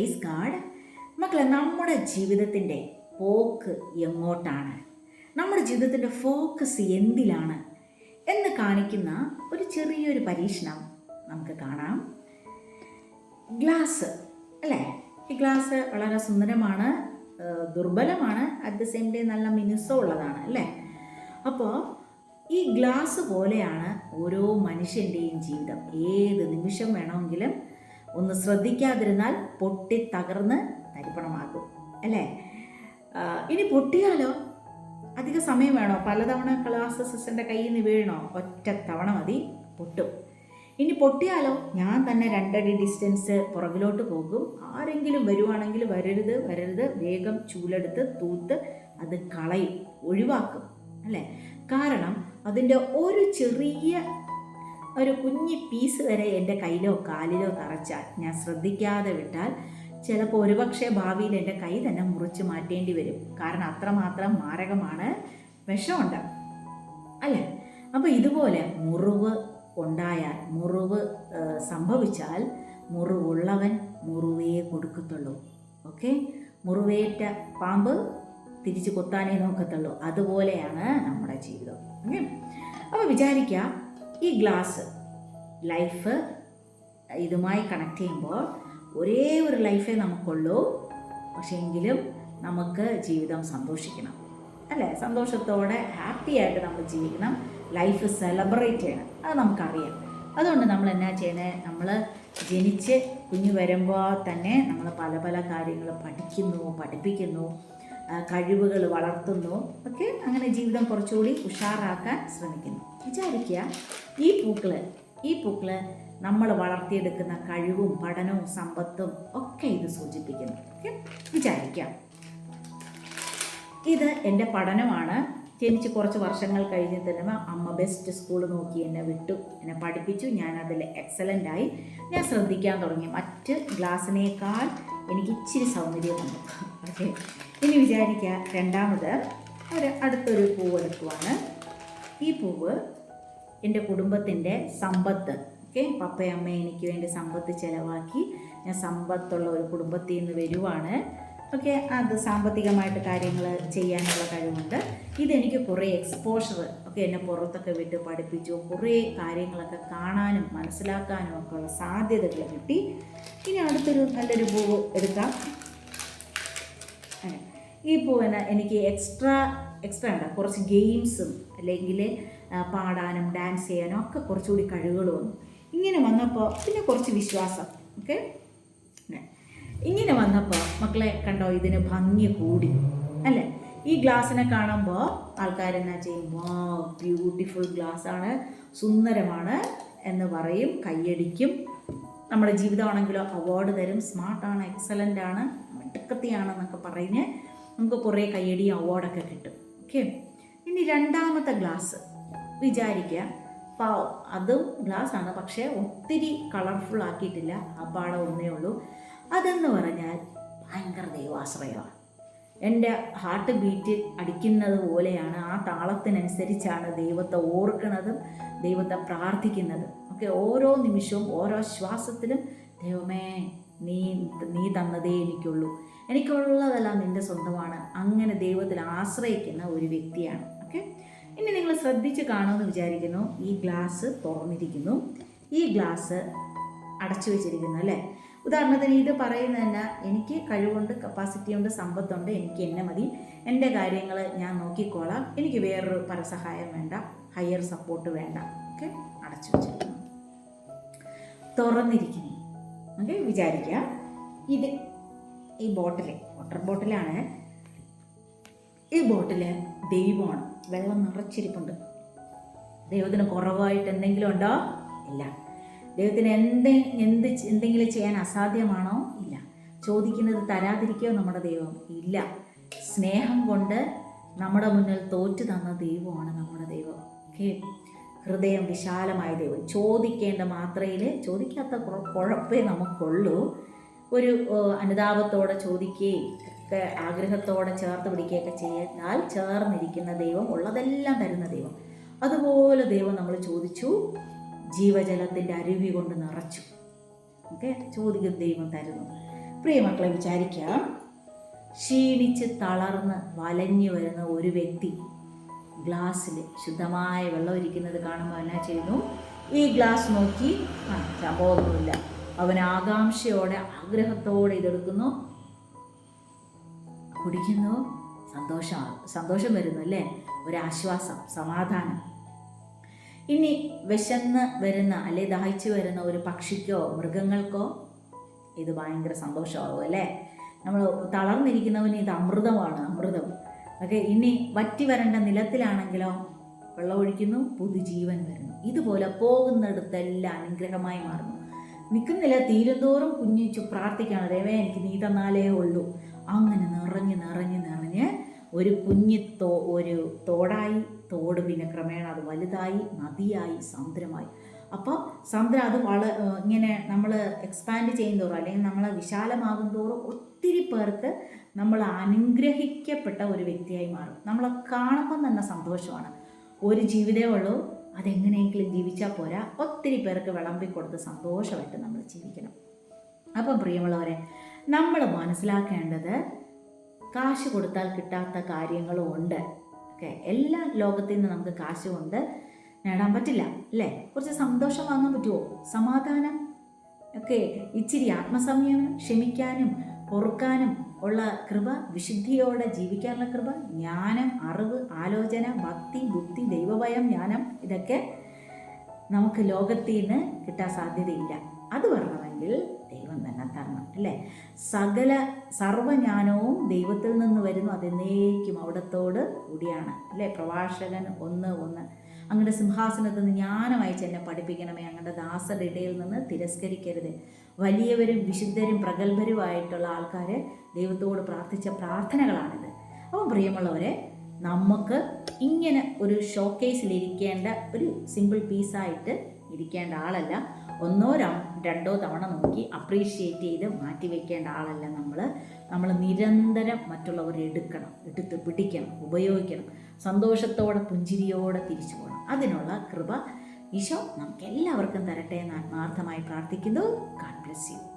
Praise God മക്കളെ നമ്മുടെ ജീവിതത്തിന്റെ പോക്ക് എങ്ങോട്ടാണ്? നമ്മുടെ ജീവിതത്തിന്റെ ഫോക്കസ് എന്തിലാണ്? എന്ന് കാണിക്കുന്ന ഒരു ചെറിയൊരു പരീക്ഷണം നമുക്ക് കാണാം. ഗ്ലാസ് അല്ലേ? ഈ ഗ്ലാസ് വളരെ സുന്ദരമാണ് ദുർബലമാണ് അറ്റ് ദ സെയിം ടൈം നല്ല മിനുസം ഉള്ളതാണ് അല്ലേ? അപ്പോൾ ഈ ഗ്ലാസ് പോലെയാണ് ഓരോ മനുഷ്യന്റെയും ജീവിതം. ഏത് നിമിഷം വേണമെങ്കിലും ഒന്ന് ശ്രദ്ധിക്കാതിരുന്നാൽ പൊട്ടി തകർന്ന് തരിപ്പണമാകും അല്ലേ? ഇനി പൊട്ടിയാലോ? അധിക സമയം വേണോ? പലതവണ ക്ലാസ് അസിസ്റ്റന്റെ കയ്യിൽ നിന്ന് വീഴണോ ഒറ്റ തവണ മതി പൊട്ടും. ഇനി പൊട്ടിയാലോ? ഞാൻ തന്നെ രണ്ടടി ഡിസ്റ്റൻസ് പുറകിലോട്ട് പോകും. ആരെങ്കിലും വരുവാണെങ്കിൽ വരരുത് വരരുത്. വേഗം ചൂലെടുത്ത് തൂത്ത് അത് കളയും ഒഴിവാക്കും അല്ലേ? കാരണം അതിന്റെ ഒരു ചെറിയ ഒരു കുഞ്ഞി പീസ് വരെ എന്റെ കയ്യിലോ കാലിലോ തറച്ചാൽ ഞാൻ ശ്രദ്ധിക്കാതെ വിട്ടാൽ ചിലപ്പോൾ ഒരുപക്ഷെ ഭാവിയിൽ എന്റെ കൈ തന്നെ മുറിച്ച് മാറ്റേണ്ടി വരും. കാരണം അത്രമാത്രം മാരകമാണ് വിഷമുണ്ട്. അല്ലേ? അപ്പോൾ ഇതുപോലെ മുറിവ് ഉണ്ടായാൽ മുറിവ് സംഭവിച്ചാൽ മുറിവുള്ളവൻ മുറിവേ കൊടുക്കത്തുള്ളൂ. ഓക്കെ? മുറിവേറ്റ പാമ്പ് തിരിച്ച് കൊത്താനേ നോക്കത്തുള്ളൂ. അതുപോലെയാണ് നമ്മുടെ ജീവിതം. ഓക്കെ അപ്പോൾ വിചാരിക്കുക ഈ ഗ്ലാസ് ലൈഫ് ഇതുമായി കണക്ട് ചെയ്യുമ്പോൾ ഒരേ ഒരു ലൈഫേ നമുക്കുള്ളൂ. പക്ഷേങ്കിലും നമുക്ക് ജീവിതം സന്തോഷിക്കണം. അല്ലേ? സന്തോഷത്തോടെ ഹാപ്പി ആയിട്ട് നമ്മൾ ജീവിക്കണം. ലൈഫ് സെലിബ്രേറ്റ് ചെയ്യണം. അത് നമുക്കറിയാം. അതുകൊണ്ട് നമ്മൾ എന്നാ ചെയ്യണേ നമ്മൾ ജനിച്ച് കുഞ്ഞു വരുമ്പോൾ തന്നെ നമ്മൾ പല പല കാര്യങ്ങൾ പഠിക്കുന്നു പഠിപ്പിക്കുന്നു. കഴിവുകൾ വളർത്തുന്നു. ഒക്കെ അങ്ങനെ ജീവിതം കുറച്ചുകൂടി ഉഷാറാക്കാൻ ശ്രമിക്കുന്നു. വിചാരിക്കുക ഈ പൂക്കൾ ഈ പൂക്കൾ നമ്മൾ വളർത്തിയെടുക്കുന്ന കഴിവും പഠനവും സമ്പത്തും ഒക്കെ ഇത് സൂചിപ്പിക്കുന്നു. ഓക്കെ വിചാരിക്കാം ഇത് എന്റെ പഠനമാണ്. ജനിച്ച് കുറച്ച് വർഷങ്ങൾ കഴിഞ്ഞ് തന്നെ അമ്മ ബെസ്റ്റ് സ്കൂൾ നോക്കി എന്നെ വിട്ടു. എന്നെ പഠിപ്പിച്ചു. ഞാൻ അതിൽ എക്സലന്റ് ആയി. ഞാൻ ശ്രദ്ധിക്കാൻ തുടങ്ങി. മറ്റ് ഗ്ലാസ്സിനേക്കാൾ എനിക്ക് ഇച്ചിരി സൗന്ദര്യം വന്നു. ഓക്കെ ഇനി വിചാരിക്കുക രണ്ടാമത് ഒരു അടുത്തൊരു പൂവ് എടുക്കുവാണ്. ഈ പൂവ് എന്റെ കുടുംബത്തിന്റെ സമ്പത്ത് ഓക്കെ? പപ്പയമ്മ എനിക്ക് വേണ്ടി സമ്പത്ത് ചിലവാക്കി ഞാൻ സമ്പത്തുള്ള ഒരു കുടുംബത്തിൽ നിന്ന് വരുവാണ്. ഓക്കെ? അത് സാമ്പത്തികമായിട്ട് കാര്യങ്ങൾ ചെയ്യാനുള്ള കഴിവുണ്ട്. ഇതെനിക്ക് കുറേ എക്സ്പോഷർ ഒക്കെ എന്നെ പുറത്തൊക്കെ വിട്ട് പഠിപ്പിച്ചു കുറേ കാര്യങ്ങളൊക്കെ കാണാനും മനസ്സിലാക്കാനും ഒക്കെ ഉള്ള സാധ്യതകൾ കിട്ടി. ഇനി അടുത്തൊരു നല്ലൊരു പൂവ് എടുക്കാം. ഈ പൂവിന് എനിക്ക് എക്സ്ട്രാ എക്സ്ട്രാ ഉണ്ട്? കുറച്ച് ഗെയിംസും അല്ലെങ്കിൽ പാടാനും ഡാൻസ് ചെയ്യാനും ഒക്കെ കുറച്ചുകൂടി കഴിവുകൾ വന്നു. ഇങ്ങനെ വന്നപ്പോൾ പിന്നെ കുറച്ച് വിശ്വാസം ഓക്കെ ഇങ്ങനെ വന്നപ്പോൾ മക്കളെ കണ്ടോ ഇതിന് ഭംഗി കൂടി അല്ലേ? ഈ ഗ്ലാസ്സിനെ കാണുമ്പോൾ ആൾക്കാർ ആൾക്കാരെന്നാ ചെയ്യും? വാ ബ്യൂട്ടിഫുൾ ഗ്ലാസ്സാണ് സുന്ദരമാണ് എന്ന് പറയും കൈയടിക്കും. നമ്മുടെ ജീവിതമാണെങ്കിലോ അവാർഡ് തരും. സ്മാർട്ടാണ് എക്സലന്റ് ആണ് മിടുക്കത്തിയാണെന്നൊക്കെ പറഞ്ഞ് നമുക്ക് കുറേ കയ്യടിയും അവാർഡൊക്കെ കിട്ടും. ഓക്കെ ഇനി രണ്ടാമത്തെ ഗ്ലാസ്. വിചാരിക്കുക പാവ് അതും ഗ്ലാസ് ആണ്. പക്ഷേ ഒത്തിരി കളർഫുൾ ആക്കിയിട്ടില്ല. ആ പാടം ഒന്നേ ഉള്ളൂ. അതെന്ന് പറഞ്ഞാൽ ഭയങ്കര ദൈവാശ്രയമാണ്. എന്റെ ഹാർട്ട് ബീറ്റ് അടിക്കുന്നത് പോലെയാണ്. ആ താളത്തിനനുസരിച്ചാണ് ദൈവത്തെ ഓർക്കുന്നതും ദൈവത്തെ പ്രാർത്ഥിക്കുന്നതും. ഒക്കെ ഓരോ നിമിഷവും ഓരോ ശ്വാസത്തിലും ദൈവമേ നീ നീ തന്നതേ എനിക്കുള്ളൂ. എനിക്കുള്ളതെല്ലാം നിന്റെ സ്വന്തമാണ്. അങ്ങനെ ദൈവത്തിൽ ആശ്രയിക്കുന്ന ഒരു വ്യക്തിയാണ്. ഓക്കെ ഇനി നിങ്ങൾ ശ്രദ്ധിച്ച് കാണുമെന്ന് വിചാരിക്കുന്നു. ഈ ഗ്ലാസ് തുറന്നിരിക്കുന്നു. ഈ ഗ്ലാസ് അടച്ചു വെച്ചിരിക്കുന്നു അല്ലേ? ഉദാഹരണത്തിന് ഇത് പറയുന്നത് തന്നെ എനിക്ക് കഴിവുണ്ട് കപ്പാസിറ്റി ഉണ്ട് സമ്പത്തുണ്ട് എനിക്ക് എന്നെ മതി. എന്റെ കാര്യങ്ങൾ ഞാൻ നോക്കിക്കോളാം. എനിക്ക് വേറൊരു പരസഹായം വേണ്ട ഹയർ സപ്പോർട്ട് വേണ്ട. ഓക്കെ അടച്ചു വെച്ചിരിക്കുന്നു. തുറന്നിരിക്കുന്നു. ഓക്കെ വിചാരിക്കുക ഇത് ഈ ബോട്ടിൽ വാട്ടർ ബോട്ടിലാണ് ഈ ബോട്ടിൽ ദൈവമാണ്. വെള്ളം നിറച്ചിരിപ്പുണ്ട്. ദൈവത്തിന് കുറവായിട്ട് എന്തെങ്കിലും ഉണ്ടോ? ഇല്ല. ദൈവത്തിന് എന്ത് എന്ത് എന്തെങ്കിലും ചെയ്യാൻ അസാധ്യമാണോ? ഇല്ല. ചോദിക്കുന്നത് തരാതിരിക്കോ നമ്മുടെ ദൈവം? ഇല്ല. സ്നേഹം കൊണ്ട് നമ്മുടെ മുന്നിൽ തോറ്റു തന്ന ദൈവമാണ് നമ്മുടെ ദൈവം. ഓക്കെ? ഹൃദയം വിശാലമായ ദൈവം. ചോദിക്കേണ്ട മാത്രയിൽ ചോദിക്കാത്ത കുഴ- കുഴപ്പമേ നമുക്കുള്ളൂ. ഒരു അനുതാപത്തോടെ ചോദിക്കുകയും ഒക്കെ ആഗ്രഹത്തോടെ ചേർത്ത് പിടിക്കുകയൊക്കെ ചെയ്താൽ ചേർന്നിരിക്കുന്ന ദൈവം ഉള്ളതെല്ലാം തരുന്ന ദൈവം. അതുപോലെ ദൈവം നമ്മൾ ചോദിച്ചു ജീവജലത്തിന്റെ അരുവി കൊണ്ട് നിറച്ചു. ഓക്കെ? ചോദിക്കും ദൈവം തരുന്നു. പ്രിയമക്കളെ വിചാരിക്കാം ക്ഷീണിച്ച് തളർന്ന് വലഞ്ഞു വരുന്ന ഒരു വ്യക്തി ഗ്ലാസ്സിൽ ശുദ്ധമായ വെള്ളം ഇരിക്കുന്നത് കാണുമ്പോൾ എന്നാ ചെയ്യുന്നു? ഈ ഗ്ലാസ് നോക്കി ആ സംഭവമൊന്നുമില്ല അവൻ ആകാംക്ഷയോടെ ആഗ്രഹത്തോടെ ഇതെടുക്കുന്നു. കുടിക്കുന്നു. സന്തോഷം സന്തോഷം വരുന്നു അല്ലേ? ഒരാശ്വാസം സമാധാനം. ഇനി വിശന്ന് വരുന്ന അല്ലെ ദാഹിച്ചു വരുന്ന ഒരു പക്ഷിക്കോ മൃഗങ്ങൾക്കോ ഇത് ഭയങ്കര സന്തോഷമാകും അല്ലേ? നമ്മൾ തളർന്നിരിക്കുന്നവന് ഇത് അമൃതമാണ് അമൃതം. ഓക്കെ ഇനി വറ്റി വരേണ്ട നിലത്തിലാണെങ്കിലോ വെള്ളമൊഴിക്കുന്നു പുതുജീവൻ വരുന്നു. ഇതുപോലെ പോകുന്നിടത്തെല്ലാം അനുഗ്രഹമായി മാറുന്നു. നിൽക്കുന്നില്ല തീരുന്തോറും കുഞ്ഞിച്ചു പ്രാർത്ഥിക്കുകയാണ്. ദൈവേ എനിക്ക് നീ തന്നാലേ ഉള്ളൂ. അങ്ങനെ നിറഞ്ഞ് നിറഞ്ഞ് നിറഞ്ഞ് ഒരു കുഞ്ഞി തോ ഒരു തോടായി തോട് പിന്നെ ക്രമേണ അത് വലുതായി നദിയായി സമുദ്രമായി അപ്പോൾ സമുദ്രം അത് വള ഇങ്ങനെ നമ്മൾ എക്സ്പാൻഡ് ചെയ്യുന്നതോറും അല്ലെങ്കിൽ നമ്മൾ വിശാലമാകും തോറും ഒത്തിരി പേർക്ക് നമ്മൾ അനുഗ്രഹിക്കപ്പെട്ട ഒരു വ്യക്തിയായി മാറും. നമ്മളെ കാണുമ്പം തന്നെ സന്തോഷമാണ്. ഒരു ജീവിതമേ ഉള്ളൂ അതെങ്ങനെയെങ്കിലും ജീവിച്ചാൽ പോരാ. ഒത്തിരി പേർക്ക് വിളമ്പി കൊടുത്ത് സന്തോഷമായിട്ട് നമ്മൾ ജീവിക്കണം. അപ്പം പ്രിയമുള്ളവരെ നമ്മൾ മനസ്സിലാക്കേണ്ടത് കാശ് കൊടുത്താൽ കിട്ടാത്ത കാര്യങ്ങളും ഉണ്ട്. ഓക്കെ? എല്ലാ ലോകത്തിൽ നിന്ന് നമുക്ക് കാശുമുണ്ട് നേടാൻ പറ്റില്ല അല്ലേ? കുറച്ച് സന്തോഷം വാങ്ങാൻ പറ്റുമോ സമാധാനം. ഒക്കെ ഇച്ചിരി ആത്മസംയമനം ക്ഷമിക്കാനും പൊറുക്കാനും ഉള്ള കൃപ വിശുദ്ധിയോടെ ജീവിക്കാനുള്ള കൃപ ജ്ഞാനം അറിവ് ആലോചന ഭക്തി ബുദ്ധി ദൈവഭയം ജ്ഞാനം ഇതൊക്കെ നമുക്ക് ലോകത്തിൽ നിന്ന് കിട്ടാൻ സാധ്യതയില്ല. അത് വരണമെങ്കിൽ ദൈവം തന്നെ തരണം അല്ലേ? സകല സർവജ്ഞാനവും ദൈവത്തിൽ നിന്ന് വരുന്നു അതെന്നേക്കും അവിടത്തോട് കൂടിയാണ് അല്ലേ? പ്രഭാഷകൻ ഒന്ന് ഒന്ന്. അങ്ങയുടെ സിംഹാസനത്തിൽ നിന്ന് ജ്ഞാനമയച്ച് എന്നെ പഠിപ്പിക്കണമേ അങ്ങയുടെ ദാസരുടെ ഇടയിൽ നിന്ന് തിരസ്കരിക്കരുത്. വലിയവരും വിശുദ്ധരും പ്രഗത്ഭരുമായിട്ടുള്ള ആൾക്കാർ ദൈവത്തോട് പ്രാർത്ഥിച്ച പ്രാർത്ഥനകളാണിത്. അപ്പം പ്രിയമുള്ളവരെ നമുക്ക് ഇങ്ങനെ ഒരു ഷോക്കേസിലിരിക്കേണ്ട ഒരു സിമ്പിൾ പീസായിട്ട് ഇരിക്കേണ്ട ആളല്ല. ഒന്നോ രണ്ടോ തവണ നോക്കി അപ്രീഷിയേറ്റ് ചെയ്ത് മാറ്റി വയ്ക്കേണ്ട ആളല്ല നമ്മൾ നമ്മൾ നിരന്തരം മറ്റുള്ളവർ എടുക്കണം എടുത്ത് പിടിക്കണം ഉപയോഗിക്കണം. സന്തോഷത്തോടെ പുഞ്ചിരിയോടെ തിരിച്ചു പോകണം. അതിനുള്ള കൃപ ഈശോ നമുക്ക് എല്ലാവർക്കും തരട്ടെ എന്ന് ആത്മാർത്ഥമായി പ്രാർത്ഥിക്കുന്നു. God bless you